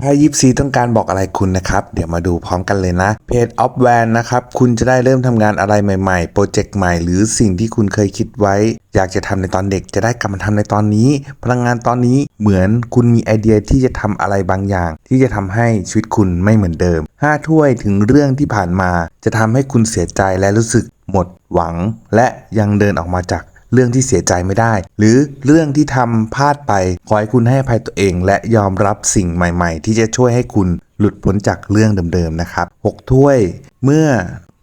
ไพ่ยิปซีต้องการบอกอะไรคุณนะครับ เดี๋ยวมาดูพร้อมกันเลยนะเพจออฟแวนนะครับ คุณจะได้เริ่มทำงานอะไรใหม่ๆ โปรเจกต์ใหม่ หรือสิ่งที่คุณเคยคิดไว้ อยากจะทำในตอนเด็กจะได้กลับมาทำในตอนนี้ พลังงานตอนนี้เหมือนคุณมีไอเดียที่จะทำอะไรบางอย่าง ที่จะทำให้ชีวิตคุณไม่เหมือนเดิมห้าถ้วยถึงเรื่องที่ผ่านมา จะทำให้คุณเสียใจและรู้สึกหมดหวัง และยังเดินออกมาจาก เรื่องที่เสียใจไม่ได้ หรือเรื่องที่ทำพลาดไป ขอให้คุณให้อภัยตัวเอง และยอมรับสิ่งใหม่ๆ ที่จะช่วยให้คุณหลุดพ้นจากเรื่องเดิมๆนะครับ 6 ถ้วย เมื่อ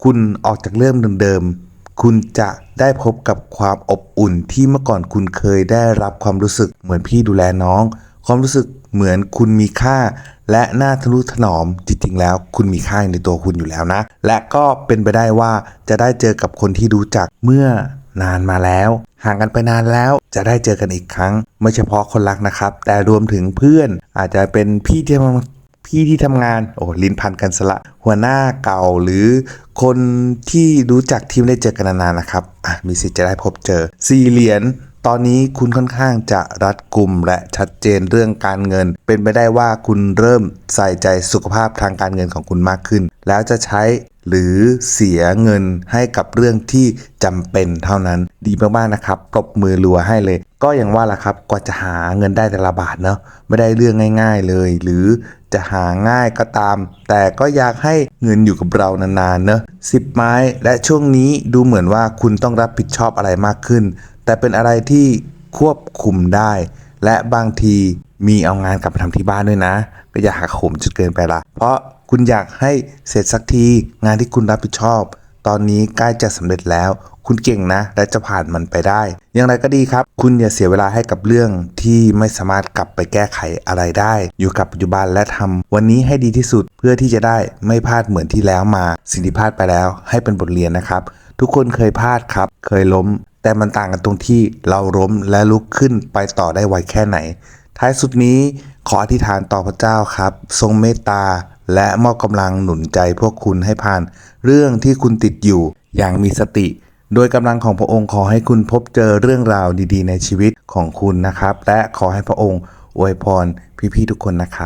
คุณออกจากเรื่องเดิมๆ คุณจะได้พบกับความอบอุ่นที่เมื่อก่อนคุณเคยได้รับความรู้สึกเหมือนพี่ดูแลน้อง ความรู้สึกเหมือนคุณมีค่า และน่าทะนุถนอมจริงๆแล้ว คุณมีค่าในตัวคุณอยู่แล้วนะ และก็เป็นไปได้ว่าจะได้เจอกับคนที่รู้จักเมื่อ นานมาแล้ว ห่างกันไปนานแล้วจะได้เจอกันอีกครั้ง ไม่เฉพาะคนรักนะครับ แต่รวมถึงเพื่อนอาจจะเป็นพี่ที่ทำพี่ที่ทำงานโอ้ลิ้นพันกันสละ หัวหน้าเก่าหรือคนที่รู้จักที่ไม่ได้เจอกันนานๆนะครับอะมีสิทธิ์จะได้พบเจอสี่เหรียญ ตอนนี้คุณค่อนข้างจะรัดกุมและชัดเจนเรื่องการเงิน เป็นไปได้ว่าคุณเริ่มใส่ใจสุขภาพทางการเงินของคุณมากขึ้น แล้วจะใช้หรือเสียเงินให้กับเรื่องที่จำเป็นเท่านั้นดีมากๆนะครับปรบมือรัวให้เลย ก็อย่างว่าล่ะครับกว่าจะหาเงินได้แต่ละบาทเนาะไม่ได้เรื่องง่าย ๆเลย หรือจะหาง่ายก็ตาม แต่ก็อยากให้เงินอยู่กับเรานานๆเนอะสิบไม้และช่วงนี้ดูเหมือนว่าคุณต้องรับผิดชอบอะไรมากขึ้น แต่เป็นอะไรที่ควบคุมได้ และบางทีมีเอางานกลับไปทำที่บ้านด้วยนะ ก็อย่าหักโหมจนเกินไปละ เพราะคุณอยากให้เสร็จสักทีงานที่คุณรับผิดชอบ ตอนนี้ใกล้จะสำเร็จแล้ว คุณเก่งนะ และจะผ่านมันไปได้ อย่างไรก็ดีครับ คุณอย่าเสียเวลาให้กับเรื่องที่ไม่สามารถกลับไปแก้ไขอะไรได้ อยู่กับปัจจุบันและทำวันนี้ให้ดีที่สุดเพื่อที่จะได้ไม่พลาดเหมือนที่แล้วมา สิ่งที่พลาดไปแล้ว ให้เป็นบทเรียนนะครับ ทุกคนเคยพลาดครับ เคยล้ม แต่มันต่างกันตรงที่เราล้มและลุกขึ้นไปต่อได้ไวแค่ไหน ท้ายสุดนี้ขออธิษฐานต่อพระเจ้าครับ ทรงเมตตา และมอบกำลังหนุนใจพวกคุณให้ผ่าน เรื่องที่คุณติดอยู่อย่างมีสติ โดยกำลังของพระองค์ขอให้คุณพบเจอเรื่องราวดีๆ ในชีวิตของคุณนะครับ และขอให้พระองค์อวยพรพี่ๆทุกคนนะครับ